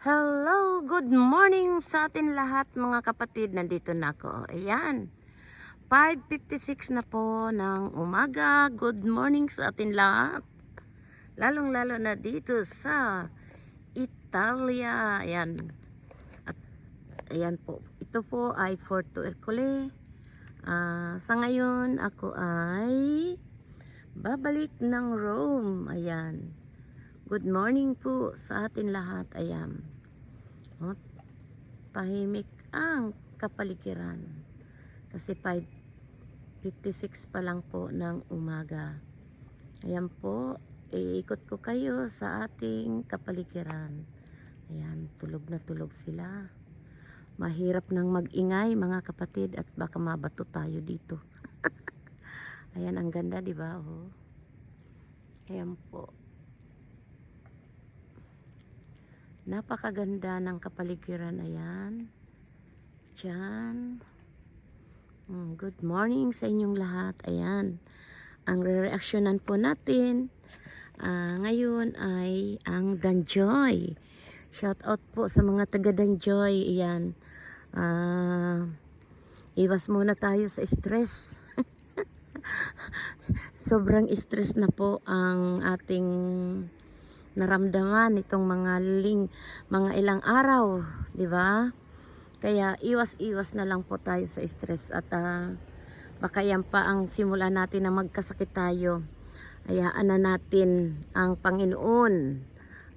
Hello, good morning sa atin lahat mga kapatid. Nandito na ako. Ayan. 5.56 na po ng umaga. Good morning sa atin lahat. Lalong lalo na dito sa Italia. Ayan. At ayan po. Ito po ay Porto Ercole. Ah, sa ngayon ako ay babalik ng Rome. Ayan. Good morning po sa atin lahat. Ayan. O, tahimik ang kapaligiran. Kasi 5.56 pa lang po ng umaga. Ayan po, iikot ko kayo sa ating kapaligiran. Ayan, tulog na tulog sila. Mahirap nang magingay mga kapatid at baka mabato tayo dito. Ayan, ang ganda, di ba? Oh. Ayan po. Napakaganda ng kapaligiran. Ayan. Diyan. Mm, Good morning sa inyong lahat. Ayan. Ang re-reactionan po natin ah, ngayon ay ang Danjoy. Shout out po sa mga taga Danjoy. Ayan. Ah, iwas muna tayo sa stress. Sobrang stress na po ang ating naramdaman itong mga ling mga ilang araw, 'di ba? Kaya iwas-iwas na lang po tayo sa stress at ah, baka yan pa ang simula natin na magkasakit tayo. Hayaan na natin ang Panginoon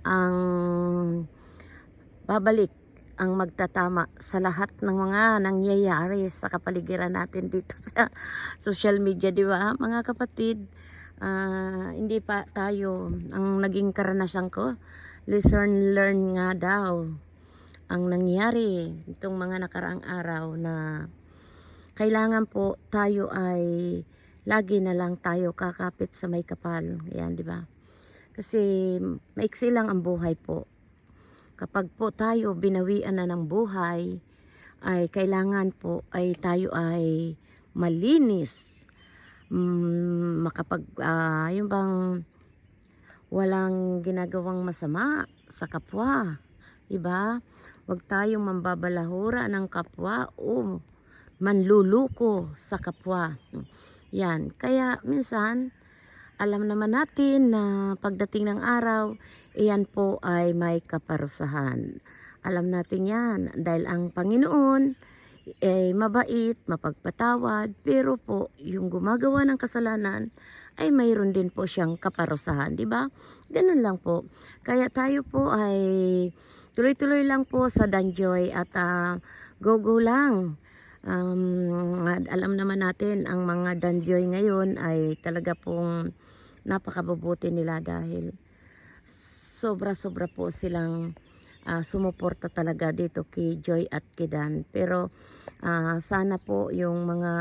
ang babalik ang magtatama sa lahat ng mga nangyayari sa kapaligiran natin dito sa social media, di ba? Mga kapatid, ah, hindi pa tayo ang naging karanasan ko. Listen, learn nga daw ang nangyari itong mga nakaraang araw na kailangan po tayo ay lagi na lang tayo kakapit sa may kapal. Yan, di ba? Kasi maiksi lang ang buhay po. Kapag po tayo binawian na ng buhay, ay kailangan po ay tayo ay malinis. Mm, makapag, ah, yung bang walang ginagawang masama sa kapwa. Diba? Huwag tayong mambabalahura ng kapwa o manluluko sa kapwa. Yan. Kaya minsan, alam naman natin na pagdating ng araw, iyan po ay may kaparusahan. Alam natin yan dahil ang Panginoon ay mabait, mapagpatawad, pero po yung gumagawa ng kasalanan ay mayroon din po siyang kaparusahan, di ba? Ganun lang po. Kaya tayo po ay tuloy-tuloy lang po sa Danjoy at ah, go-go lang. Um, alam naman natin ang mga Danjoy ngayon ay talaga pong napakabubuti nila dahil sobra-sobra po silang ah, sumuporta talaga dito kay Joy at kay Dan. Pero ah, sana po yung mga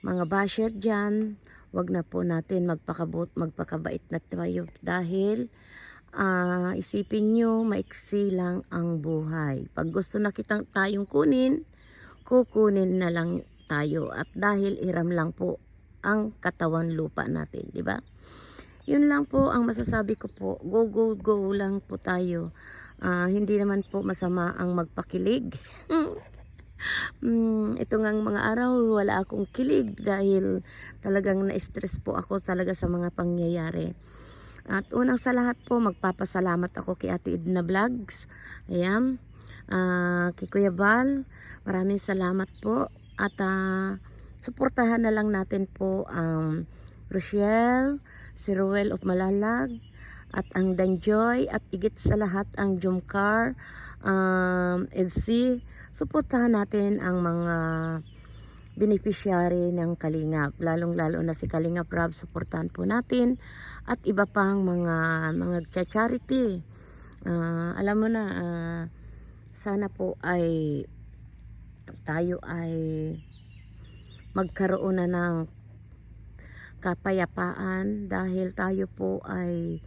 mga basher dyan, wag na po natin magpakabut, magpakabait na tayo dahil ah, isipin nyo, maiksi lang ang buhay. Pag gusto na kitang tayong kunin, kukunin na lang tayo at dahil iram lang po ang katawan lupa natin, di ba? Yun lang po ang masasabi ko po. Go, go, go lang po tayo. Ah, hindi naman po masama ang magpakilig. mm, ito ngang mga araw, wala akong kilig dahil talagang na-stress po ako talaga sa mga pangyayari. At unang sa lahat po, magpapasalamat ako kay Ate Edna Vlogs. Ayan. Ah, kay Kuya Bal, maraming salamat po. At ah, suportahan na lang natin po ang Rochelle, si Ruel of Malalag, at ang Danjoy, at igit sa lahat ang Jumcar, um, EDC. Suportahan natin ang mga beneficiary ng Kalingap, lalong-lalo na si Kalingap Rob, suportahan po natin at iba pang mga mga charity. Ah, alam mo na ah, sana po ay tayo ay magkaroon na ng kapayapaan dahil tayo po ay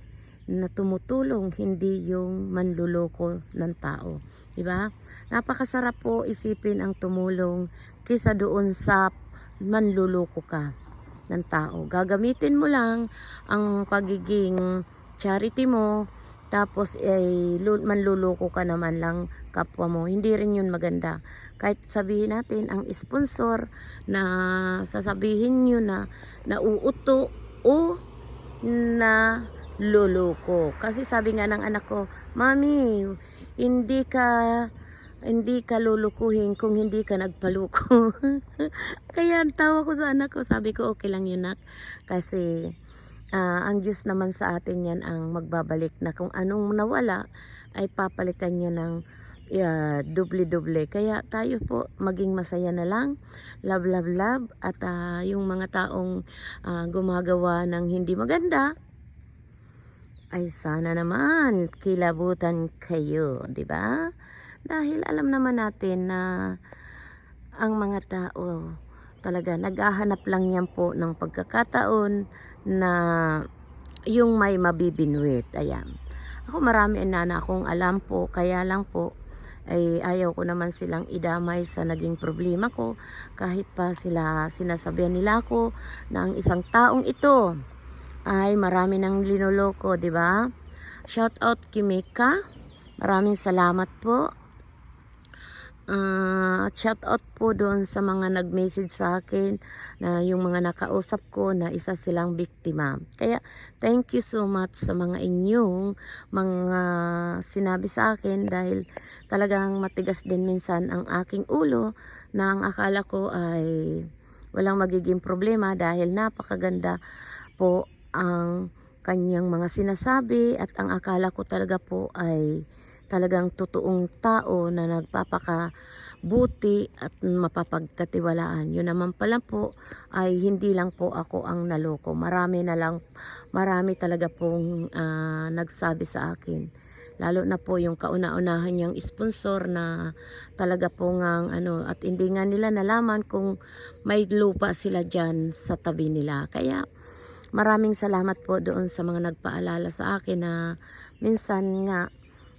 na tumutulong hindi yung manluloko ng tao, 'di ba? Napakasarap po isipin ang tumulong kisa doon sa manluloko ka ng tao. Gagamitin mo lang ang pagiging charity mo tapos ay lu- manluloko ka naman lang kapwa mo. Hindi rin yun maganda. Kahit sabihin natin ang sponsor na sasabihin nyo na nauuto o na luloko. Kasi sabi nga ng anak ko, Mami, hindi ka hindi ka lulukuhin kung hindi ka nagpaluko. Kaya ang tawa ko sa anak ko, sabi ko okay lang yun nak. Kasi ah, ang Diyos naman sa atin yan ang magbabalik na kung anong nawala ay papalitan niya ng yeah, doble-doble. Kaya tayo po maging masaya na lang. Love, love, love. At ah, yung mga taong ah, gumagawa ng hindi maganda, ay sana naman kilabutan kayo, di ba? Dahil alam naman natin na ang mga tao talaga naghahanap lang yan po ng pagkakataon na yung may mabibinwit. Ayan. Ako marami na na akong alam po, kaya lang po ay ayaw ko naman silang idamay sa naging problema ko kahit pa sila sinasabihan nila ako na ang isang taong ito ay marami nang linoloko, di ba? Shout out Kimika. Maraming salamat po. Ah, shout out po doon sa mga nag-message sa akin na yung mga nakausap ko na isa silang biktima. Kaya thank you so much sa mga inyong mga sinabi sa akin dahil talagang matigas din minsan ang aking ulo na ang akala ko ay walang magiging problema dahil napakaganda po ang kanyang mga sinasabi at ang akala ko talaga po ay talagang totoong tao na nagpapaka buti at mapapagkatiwalaan. Yun naman pala po ay hindi lang po ako ang naloko. Marami na lang, marami talaga pong ah, nagsabi sa akin. Lalo na po yung kauna-unahan niyang sponsor na talaga po ngang ano at hindi nga nila nalaman kung may lupa sila dyan sa tabi nila. Kaya maraming salamat po doon sa mga nagpaalala sa akin na minsan nga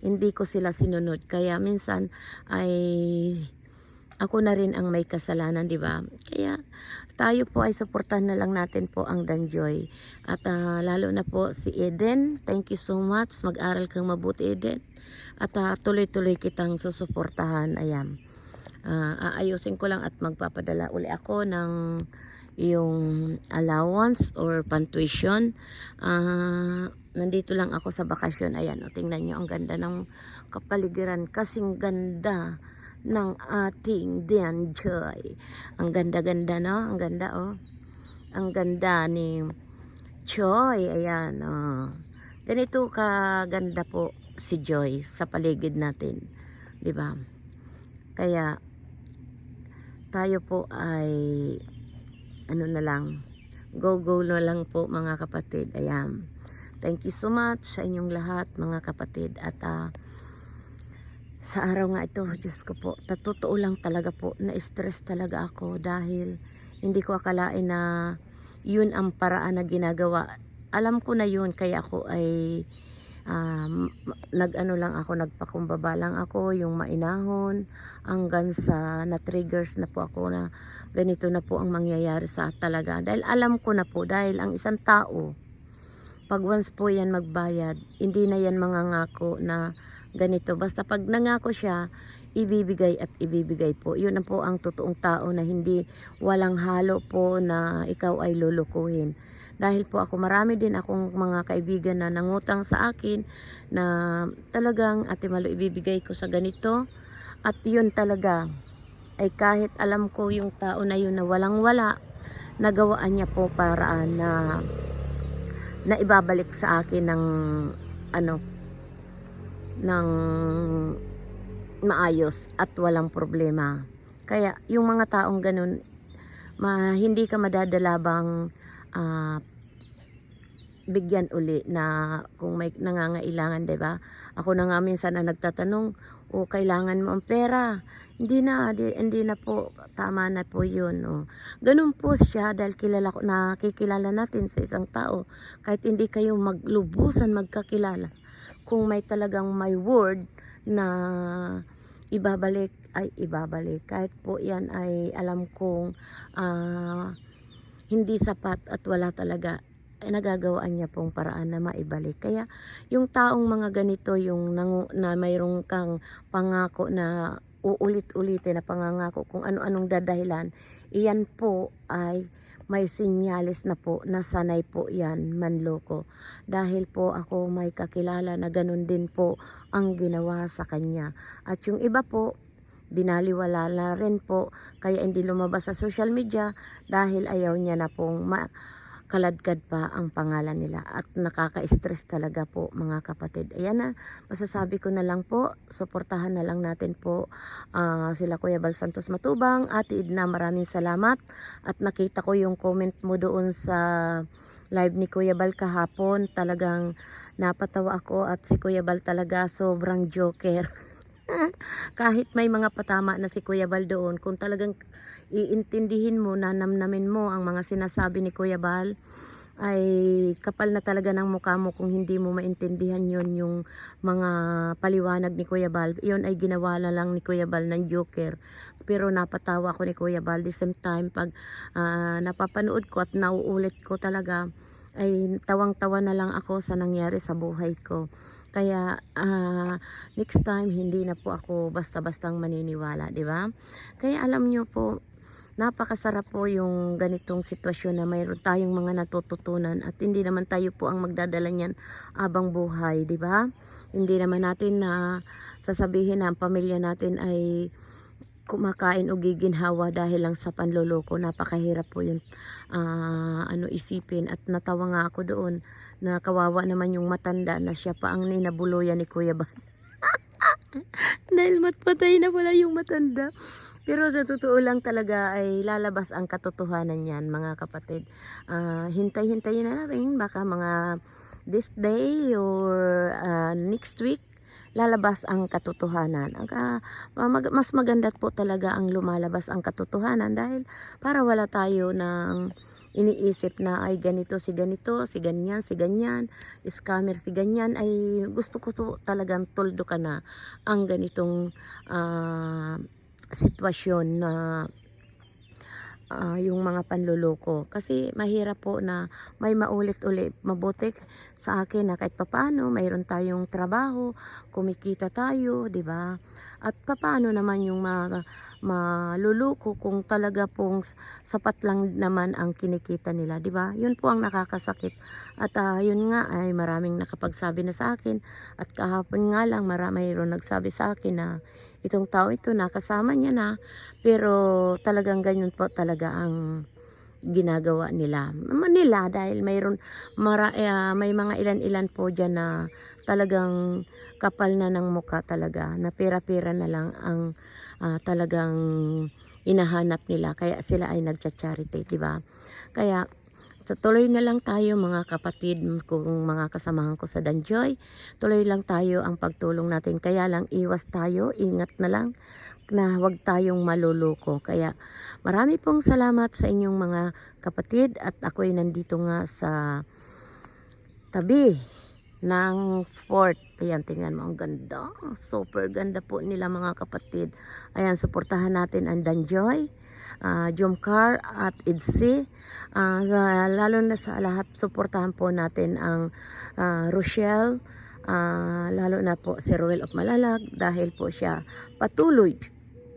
hindi ko sila sinunod. Kaya minsan ay ako na rin ang may kasalanan, di ba? Kaya tayo po ay suportahan na lang natin po ang Danjoy. At ah, lalo na po si Eden, thank you so much. Mag-aral kang mabuti, Eden. At ah, tuloy-tuloy kitang susuportahan. Ayan. Ah, aayusin ko lang at magpapadala uli ako ng yung allowance or pantuition. Ah, nandito lang ako sa bakasyon. Ayan, o, tingnan nyo, ang ganda ng kapaligiran. Kasing ganda ng ating Dian Joy. Ang ganda-ganda, no? Ang ganda, oh. Ang ganda ni Joy. Ayan, oh. Ganito kaganda po si Joy sa paligid natin. 'Di ba? Kaya tayo po ay ano na lang go go na lang po mga kapatid. Ayan. Thank you so much sa inyong lahat mga kapatid. At ah, sa araw nga ito Diyos ko po totoo lang talaga po na stress talaga ako dahil hindi ko akalain na yun ang paraan na ginagawa. Alam ko na yun kaya ako ay um, nag-ano lang ako, nagpakumbaba lang ako, yung mainahon, hanggang sa na-triggers na po ako na ganito na po ang mangyayari sa talaga. Dahil alam ko na po, dahil ang isang tao, pag once po yan magbayad, hindi na yan mangangako na ganito. Basta pag nangako siya, ibibigay at ibibigay po. Yun na po ang totoong tao na hindi walang halo po na ikaw ay lulukuhin dahil po ako marami din akong mga kaibigan na nangutang sa akin na talagang ate malo ibibigay ko sa ganito. At yun talaga ay kahit alam ko yung tao na yun na walang wala nagawaan niya po paraan na na ibabalik sa akin ng ano ng maayos at walang problema. Kaya yung mga taong ganun ma, hindi ka madadalabang ah, bigyan uli na kung may nangangailangan, 'di ba? Ako na nga minsan na nagtatanong, "O kailangan mo ang pera?" Hindi na, di, hindi na po tama na po 'yun, oh. Ganun po siya dahil kilala nakikilala natin sa isang tao kahit hindi kayo maglubusan magkakilala. Kung may talagang may word na ibabalik ay ibabalik kahit po 'yan ay alam kong ah, hindi sapat at wala talaga eh, nagagawaan niya pong paraan na maibalik. Kaya yung taong mga ganito, yung nangu, na mayroong kang pangako na uulit-ulitin na pangangako kung ano-anong dadahilan, iyan po ay may sinyalis na po na sanay po yan manloko. Dahil po ako may kakilala na ganun din po ang ginawa sa kanya. At yung iba po, binaliwala na rin po kaya hindi lumabas sa social media dahil ayaw niya na pong ma- kaladkad pa ang pangalan nila at nakaka-stress talaga po mga kapatid. Ayan na, masasabi ko na lang po, suportahan na lang natin po ah, sila Kuya Bal Santos Matubang, Ate Idna, maraming salamat at nakita ko yung comment mo doon sa live ni Kuya Bal kahapon, talagang napatawa ako at si Kuya Bal talaga sobrang joker. Kahit may mga patama na si Kuya Bal doon, kung talagang iintindihin mo, nanamnamin mo ang mga sinasabi ni Kuya Bal, ay kapal na talaga ng mukha mo kung hindi mo maintindihan yon yung mga paliwanag ni Kuya Bal. Yon ay ginawa na lang ni Kuya Bal ng joker. Pero napatawa ko ni Kuya Bal. The same time, pag ah, napapanood ko at nauulit ko talaga, ay tawang-tawa na lang ako sa nangyari sa buhay ko. Kaya ah, next time hindi na po ako basta-bastang maniniwala, di ba? Kaya alam nyo po, napakasarap po yung ganitong sitwasyon na mayroon tayong mga natututunan at hindi naman tayo po ang magdadala niyan abang buhay, di ba? Hindi naman natin na sasabihin na ang pamilya natin ay kumakain o giginhawa dahil lang sa panloloko. Napakahirap po yung ah, ano isipin at natawa nga ako doon na kawawa naman yung matanda na siya pa ang ninabuluyan ni Kuya Ban. dahil matpatay na pala yung matanda. Pero sa totoo lang talaga ay lalabas ang katotohanan yan mga kapatid. Ah, hintay-hintayin na natin baka mga this day or ah, next week lalabas ang katotohanan. Ang ka- mag- mas maganda po talaga ang lumalabas ang katotohanan dahil para wala tayo ng iniisip na ay ganito si ganito, si ganyan, si ganyan, scammer si ganyan, ay gusto ko to talagang toldo ka na ang ganitong ah, sitwasyon na ah, yung mga panluloko. Kasi mahirap po na may maulit-ulit. Mabuti sa akin na kahit papano, mayroon tayong trabaho, kumikita tayo, di ba? At papaano naman yung ma maluluko kung talaga pong sapat lang naman ang kinikita nila, di ba? Yun po ang nakakasakit. At ah, yun nga ay maraming nakapagsabi na sa akin at kahapon nga lang marami mayroon nagsabi sa akin na itong tao ito nakasama niya na pero talagang ganyan po talaga ang ginagawa nila. Manila dahil mayroon mara, ah, may mga ilan-ilan po diyan na talagang kapal na ng muka talaga na pera-pera na lang ang ah, talagang inahanap nila kaya sila ay nagcha-charity, di ba? Kaya sa tuloy na lang tayo mga kapatid kung mga kasamahan ko sa Danjoy. Tuloy lang tayo ang pagtulong natin. Kaya lang iwas tayo, ingat na lang na huwag tayong maluloko. Kaya marami pong salamat sa inyong mga kapatid at ako'y nandito nga sa tabi ng fort. Ayan, tingnan mo, ang ganda. Super ganda po nila mga kapatid. Ayan, suportahan natin ang Danjoy, uh, Jomcar at Idsi. Ah, sa- lalo na sa lahat, suportahan po natin ang ah, Rochelle, ah, lalo na po si Ruel of Malalag dahil po siya patuloy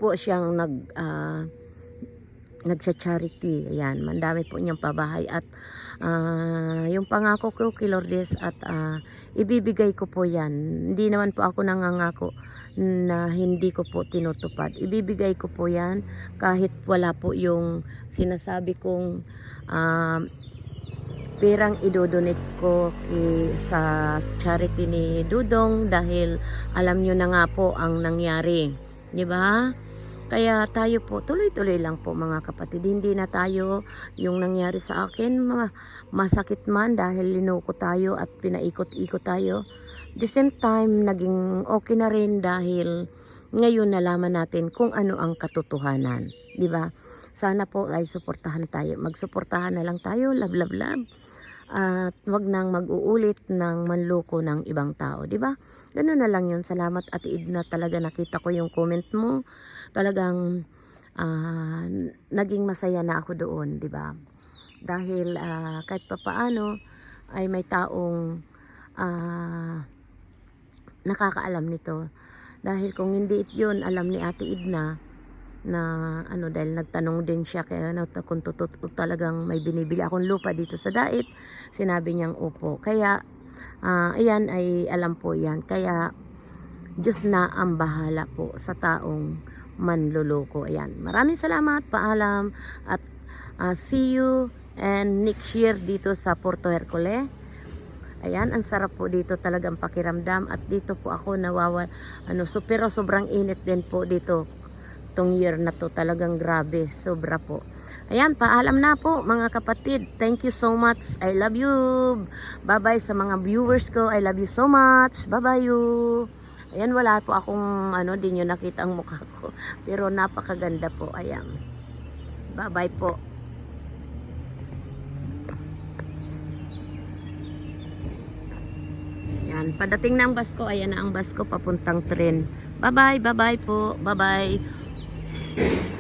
po siyang nag ah, nagsa-charity. Ayan, mandami po niyang pabahay at ah, yung pangako ko kay Lourdes at ah, ibibigay ko po yan. Hindi naman po ako nangangako na hindi ko po tinutupad. Ibibigay ko po yan kahit wala po yung sinasabi kong ah, perang idodonate ko sa charity ni Dudong dahil alam nyo na nga po ang nangyari. Di ba? Kaya tayo po, tuloy-tuloy lang po mga kapatid. Hindi na tayo yung nangyari sa akin, ma- masakit man dahil linuko tayo at pinaikot-ikot tayo. The same time, naging okay na rin dahil ngayon nalaman natin kung ano ang katotohanan. Di ba? Sana po ay suportahan tayo. Magsuportahan na lang tayo, love, love, love. At wag nang mag-uulit ng manloko ng ibang tao, di ba? Ganun na lang yun. Salamat at na talaga nakita ko yung comment mo. Talagang ah, naging masaya na ako doon, di ba? Dahil ah, kahit papaano, ay may taong ah, nakakaalam nito. Dahil kung hindi yun, alam ni Ate Idna na ano dahil nagtanong din siya kaya ano, kung totoo talagang may binibili akong lupa dito sa Dait. Sinabi niyang opo. Kaya ah, ayan ay alam po yan. Kaya Diyos na ang bahala po sa taong manluloko. Ayan. Maraming salamat. Paalam. At ah, see you and next year dito sa Porto Hercule. Ayan, ang sarap po dito talagang pakiramdam at dito po ako nawawa ano so pero sobrang init din po dito tong year na to talagang grabe sobra po. Ayan paalam na po mga kapatid. Thank you so much. I love you. Bye bye sa mga viewers ko. I love you so much. Bye bye you. Ayan wala po akong ano din nyo nakita ang mukha ko. Pero napakaganda po. Ayan. Bye bye po. Yan, padating na ang bus ko. Ayan na ang bus ko papuntang tren. Bye-bye, bye-bye po. Bye-bye. Thank you.